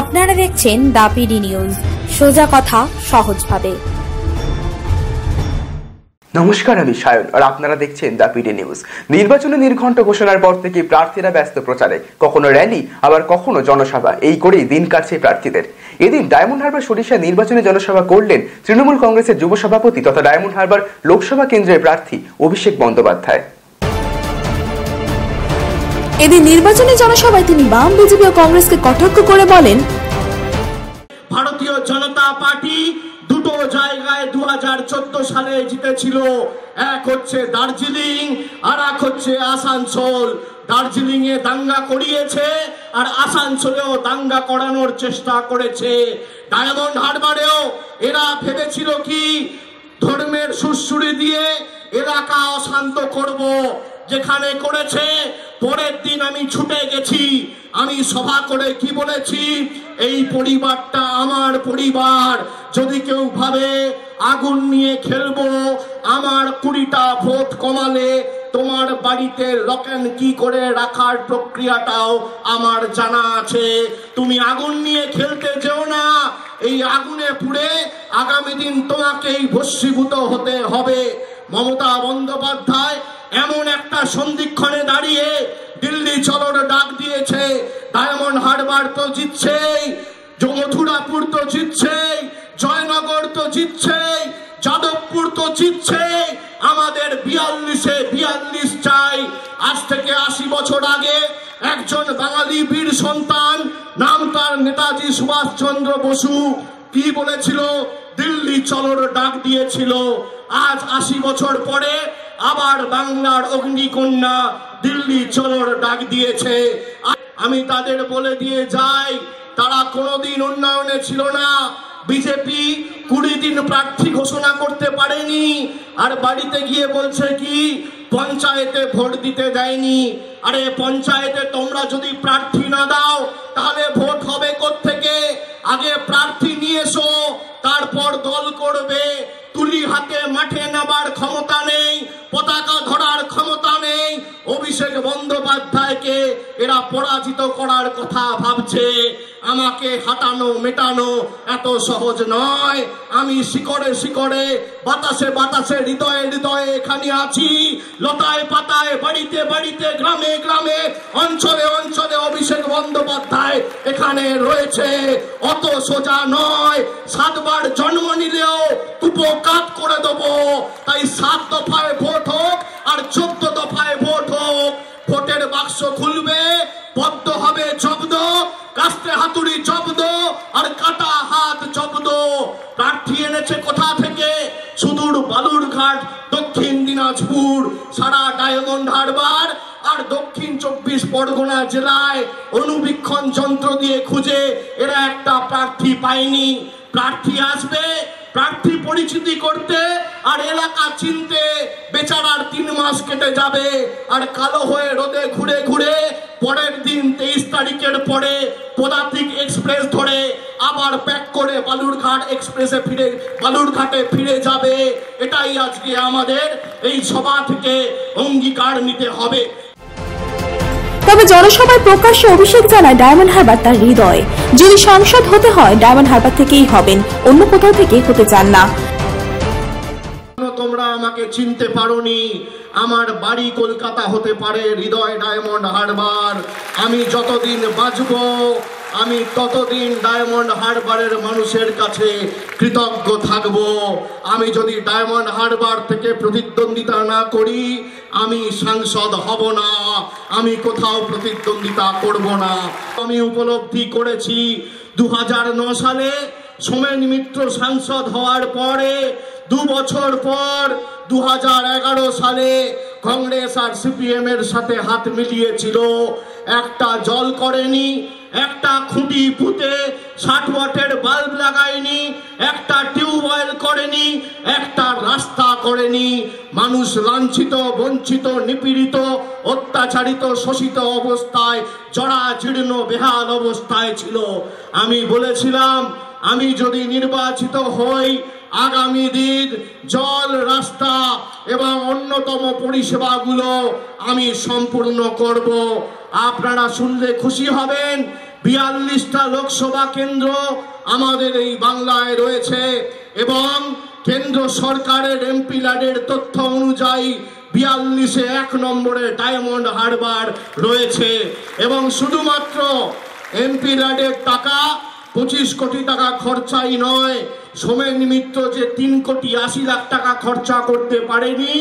আপনারা দেখছেন দাপিডি নিউজ। সোজা কথা সহজভাবে। নমস্কার, আমি সায়ন, আর আপনারা দেখছেন দ্য পিডি নিউজ। নির্বাচনে নির্ঘণ্ট ঘোষণার পর থেকে প্রার্থীরা ব্যস্ত প্রচারে। কখনো র্যালি, আবার কখনো জনসভা। এই করেই দিন কাটছে প্রার্থীদের। এদিন ডায়মন্ড হারবার সরিষা নির্বাচনে জনসভা করলেন তৃণমূল কংগ্রেসের যুব সভাপতি তথা ডায়মন্ড হারবার লোকসভা কেন্দ্রের প্রার্থী অভিষেক বন্দ্যোপাধ্যায়। এদিন নির্বাচনী জনসভায় তিনি বাম বিজেপি ও কংগ্রেসকে কটাক্ষ করে বলেন, ভারতীয় জনতা পার্টি দুটো জায়গায় দু হাজার চোদ্দ সালে জিতেছিল। এক হচ্ছে দার্জিলিং, আর এক হচ্ছে আসানসোল। দার্জিলিং এ দাঙ্গা করিয়েছে, আর আসানসোলেও দাঙ্গা করানোর চেষ্টা করেছে। ডায়মন্ড হারবারেও এরা ভেবেছিল কি, ধর্মের সুরসুরি দিয়ে এলাকা অশান্ত করব। যেখানে করেছে, পরের দিন আমি ছুটে গেছি। আমি সভা করে কি বলেছি? এই পরিবারটা আমার পরিবার। যদি কেউ ভাবে আগুন নিয়ে খেলব, আমার কুড়িটা ভোট কমালে তোমার বাড়িতে লকেন কি করে রাখার প্রক্রিয়াটাও আমার জানা আছে। তুমি আগুন নিয়ে খেলতে যেও না এই আগুনে পুড়ে আগামী দিন তোমাকেই ভস্মীভূত হতে হবে। মমতা বন্দ্যোপাধ্যায় এমন একটা সন্ধিক্ষণে দাঁড়িয়ে দিল্লি চলর ডাক দিয়েছে, ডায়মন্ড হারবার তো জিতছেই মথুরাপুর তো জিতছেই, জয়নগর তো জিতছেই, যাদবপুর তো জিতছে আমাদের বিয়াল্লিশে বিয়াল্লিশ আজ থেকে আশি বছর আগে একজন বাঙালি বীর সন্তান, নাম তার নেতাজি সুভাষচন্দ্র বসু, কি বলেছিল? দিল্লি চলর ডাক দিয়েছিল। আজ আশি বছর পরে আবার বাংলার অগ্নিকন্যা দিল্লি চলর ডাক দিয়েছে। আমি তাদের বলে দিয়ে যাই, তারা কোনোদিন উন্নয়নে ছিল না। বিজেপি কুড়ি দিন প্রার্থী ঘোষণা করতে পারেনি। আর বাড়িতে গিয়ে বলছে কি, পঞ্চায়েতে ভোট দিতে দেয়নি। আরে পঞ্চায়েতে তোমরা যদি প্রার্থী না দাও, তাহলে ভোট হবে থেকে আগে প্রার্থী নিয়ে এসো, তারপর দল করবে। তুলি হাতে মাঠে নেবার ক্ষমতা নেই, পতাকা ধরার ক্ষমতা নেই। অভিষেক বন্দ্যোপাধ্যায়কে এরা পরাজিত করার কথা ভাবছে। আমাকে হাঁটানো, মেটানো এত সহজ নয়। আমি শিকড়ে শিকড়ে, বাতাসে বাতাসে, হৃদয়ে হৃদয়ে এখানে আছি। লতায় পাতায়, বাড়িতে বাড়িতে, গ্রামে গ্রামে, অঞ্চলে অঞ্চলে অভিষেক বন্দ্যোপাধ্যায় এখানে রয়েছে। অত সোজা নয়। সাতবার জন্ম নিলেও উপকাত করে দেবো। তাই সাত দফায় ভোট হোক আর চোদ্দ দফায় ভোট হোক, ভোটের বাক্স খুলবে পদ্ম হবে জব্দ, কাস্তে হাতুড়ি জব্দ আর কাটা হাত জব্দ। প্রার্থী এনেছে কোথা থেকে? সুদূর বালুরঘাট, দক্ষিণ দিনাজপুর, সারা ডায়মন্ড হারবার আর দক্ষিণ চব্বিশ পরগনা জেলায় অনুবীক্ষণ যন্ত্র দিয়ে খুঁজে, এরা একটা প্রার্থী পায়নি। প্রার্থী আসবে প্রার্থী পরিচিতি করতে আর এলাকা চিনতে বেচারার তিন মাস কেটে যাবে আর কালো হয়ে রোদে ঘুরে ঘুরে পরের দিন তেইশ তারিখের পরে পদাতিক এক্সপ্রেস ধরে আবার প্যাক করে বালুরঘাট এক্সপ্রেসে ফিরে, বালুরঘাটে ফিরে যাবে। এটাই আজকে আমাদের, এই সভা থেকে অঙ্গীকার নিতে হবে। তবে জনসভায় প্রকাশ্যে অভিষেক জানায় ডায়মন্ড হারবার তার হৃদয়। যদি সংসদ হতে হয়, ডায়মন্ড হারবার থেকেই হবেন। অন্য কোথাও থেকে হতে চান না। তোমরা আমাকে চিনতে পারোনি, আমার বাড়ি কলকাতা হতে পারে হৃদয় ডায়মন্ড হারবার। আমি যতদিন বাঁচব আমি ততদিন ডায়মন্ড হারবারের মানুষের কাছে কৃতজ্ঞ থাকব। আমি যদি ডায়মন্ড হারবার থেকে প্রতিদ্বন্দ্বিতা না করি, আমি সাংসদ হব না। আমি কোথাও প্রতিদ্বন্দ্বিতা করব না। আমি উপলব্ধি করেছি দু সালে সোমেন মিত্র সাংসদ হওয়ার পরে দু বছর পর দু হাজার এগারো সালে কংগ্রেস আর সিপিএম এর সাথে হাত মিলিয়েছিল। একটা জল করেনি, একটা খুঁটি পুঁতে ষাট ওয়াটের বাল্ব লাগায়নি, একটা টিউবওয়েল করেনি, একটা রাস্তা করেনি। মানুষ লাঞ্ছিত, বঞ্চিত, নিপীড়িত, অত্যাচারিত, শোষিত অবস্থায় জড়া জীর্ণ, বেহাল অবস্থায় ছিল। আমি বলেছিলাম, আমি যদি নির্বাচিত হই, আগামী দিন জল রাস্তা এবং অন্যতম পরিষেবাগুলো আমি সম্পূর্ণ করব। আপনারা শুনলে খুশি হবেন। বিয়াল্লিশটা লোকসভা কেন্দ্র আমাদের এই বাংলায় রয়েছে এবং কেন্দ্র সরকারের এমপি ল্যাডের তথ্য অনুযায়ী বিয়াল্লিশে এক নম্বরে ডায়মন্ড হারবার রয়েছে এবং শুধুমাত্র এমপি ল্যাডের টাকা পঁচিশ কোটি টাকা খরচাই নয়। সোমেন মিত্র যে তিন কোটি আশি লাখ টাকা খরচা করতে পারেনি,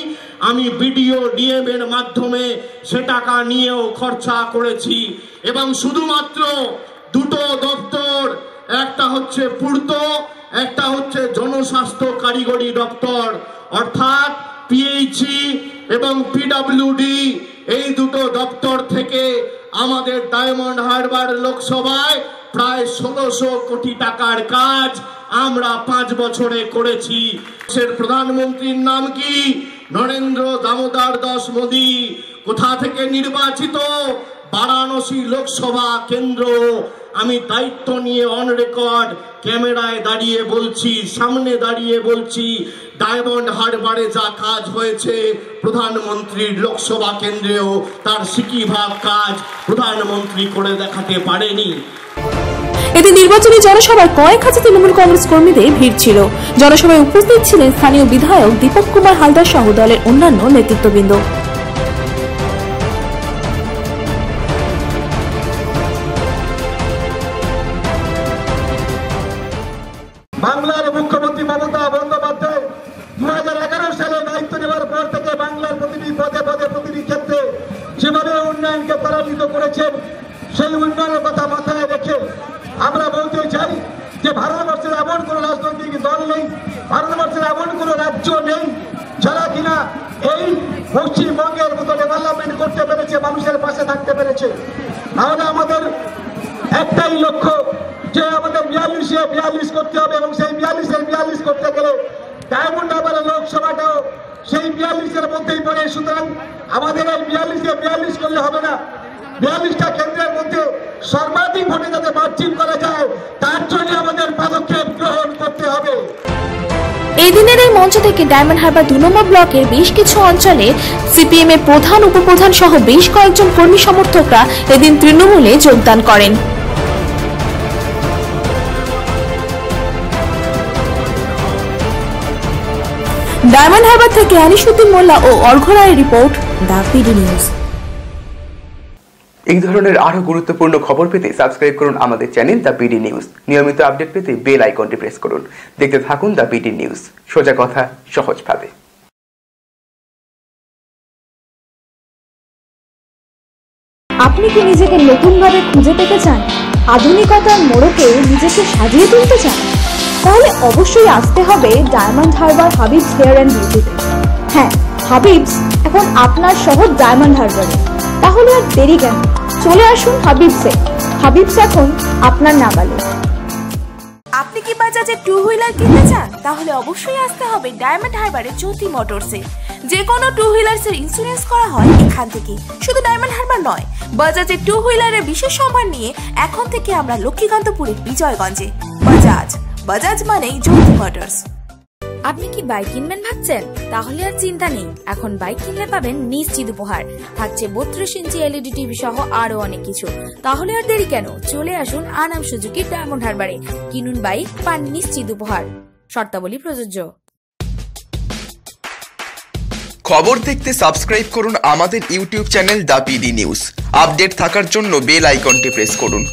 আমি বিডিও, ডিএম এর মাধ্যমে সে টাকা নিয়েও খরচা করেছি। এবং শুধুমাত্র দুটো দপ্তর, একটা হচ্ছে পূর্ত, একটা হচ্ছে জনস্বাস্থ্য কারিগরি দপ্তর। অর্থাৎ পিএইচি এবং পিডাব্লিউডি এই দুটো দপ্তর থেকে আমাদের ডায়মন্ড হারবার লোকসভায় প্রায় ষোলোশো কোটি টাকার কাজ আমরা পাঁচ বছরে করেছি। দেশের প্রধানমন্ত্রীর নাম কি? নরেন্দ্র দামোদর দাস মোদী। কোথা থেকে নির্বাচিত? বারাণসী লোকসভা কেন্দ্র। আমি দায়িত্ব নিয়ে অন রেকর্ড ক্যামেরায় দাঁড়িয়ে বলছি, সামনে দাঁড়িয়ে বলছি, ডায়মন্ড হারবারে যা কাজ হয়েছে প্রধানমন্ত্রীর লোকসভা কেন্দ্রেও তার সিকিভাগ কাজ প্রধানমন্ত্রী করে দেখাতে পারেনি। এতে নির্বাচনী জনসভায় কয়েক হাজার তৃণমূল কংগ্রেস কর্মীদের ভিড় ছিল। জনসভায় উপস্থিত ছিলেন স্থানীয় বিধায়ক দীপক কুমার হালদার সহ দলের অন্যান্য নেতৃত্ববৃন্দ। বাংলার মুখ্যমন্ত্রী সালে বাংলার পদে পদে ক্ষেত্রে যেভাবে উন্নয়নকে ত্বরান্বিত করেছেন। সেই উন্নয়নের কথা মাথায় রেখে আমরা বলতে চাই যে ভারতবর্ষের এমন কোনো রাজনৈতিক দল নেই, ভারতবর্ষের এমন কোনো রাজ্য নেই যারা কিনা এই পশ্চিমবঙ্গের মতো ডেভেলপমেন্ট করতে পেরেছে, মানুষের পাশে থাকতে পেরেছে। তাহলে আমাদের একটাই লক্ষ্য যে আমাদের বিয়াল্লিশে বিয়াল্লিশ করতে হবে এবং সেই বিয়াল্লিশের বিয়াল্লিশ করতে গেলে ডায়মন্ড হারবারের লোকসভাটাও সেই বিয়াল্লিশের মধ্যেই পড়ে। সুতরাং আমাদের এই বিয়াল্লিশে বিয়াল্লিশ করলে হবে না। বিয়াল্লিশটা কেন্দ্রের মধ্যে সর্বাধিক ভোটে যাতে করা যায়, তার জন্য আমাদের পদক্ষেপ গ্রহণ করতে হবে। এই দিনের এই মঞ্চ থেকে ডায়মন্ড হারবার দু নম্বর ব্লকের বেশ কিছু অঞ্চলে সিপিএম এর প্রধান, উপপ্রধান সহ বেশ কয়েকজন কর্মী সমর্থকরা এদিন তৃণমূলে যোগদান করেন। ডায়মন্ড হারবার থেকে আনিসুদ্দিন মোল্লা ও অর্ঘ রায়ের রিপোর্ট দ্য পিডি নিউজ। এই ধরনের আরও গুরুত্বপূর্ণ খবর পেতে সাবস্ক্রাইব করুন আমাদের চ্যানেল দ্য বিডি নিউজ নিয়মিত আপডেট পেতে বেল আইকনটি প্রেস করুন। দেখতে থাকুন দ্য বিডি নিউজ সোজা কথা, সহজভাবে। আপনি কি নিজেকে নতুনভাবে খুঁজে পেতে চান? আধুনিকতার মোড়কে নিজেকে সাজিয়ে তুলতে চান? তাহলে অবশ্যই আসতে হবে ডায়মন্ড হারবার হাবিবস হেয়ার অ্যান্ড বিউটিতে হ্যাঁ হাবিবস এখন আপনার শহর ডায়মন্ড হারবারে আর দেরি কেন? চলে আসুন হাবিবসে হাবিবস এখন আপনার নাগালে। আপনি কি বাজাজের টু হুইলার কিনতে চান? তাহলে অবশ্যই আসতে হবে ডায়মন্ড হারবারে জ্যোতি মোটরসে। যে কোনো টু হুইলার্স এর ইন্স্যুরেন্স করা হয় এখান থেকে। শুধু ডায়মন্ড হারবার নয় বাজাজের টু হুইলারের বিশেষ সম্মান নিয়ে এখন থেকে আমরা লক্ষ্মীকান্তপুরের বিজয়গঞ্জে। বাজাজ বাজাজ মানেই জ্যোতি মোটরস। আপনি কি বাইক কিনবেন ভাবছেন? তাহলে আর চিন্তা নেই। এখন বাইক কিনলে পাবেন নিশ্চিত উপহার। থাকছে বত্রিশ ইঞ্চি এলইডি টিভি সহ আরও অনেক কিছু। তাহলে আর দেরি কেন? চলে আসুন আনাম সুজুকি ডায়মন্ড হারবারে। কিনুন বাইক, পান নিশ্চিত উপহার। শর্তাবলী প্রযোজ্য। খবর দেখতে সাবস্ক্রাইব করুন আমাদের YouTube channel the PD news. Update থাকার জন্য বেল আইকনটি প্রেস করুন।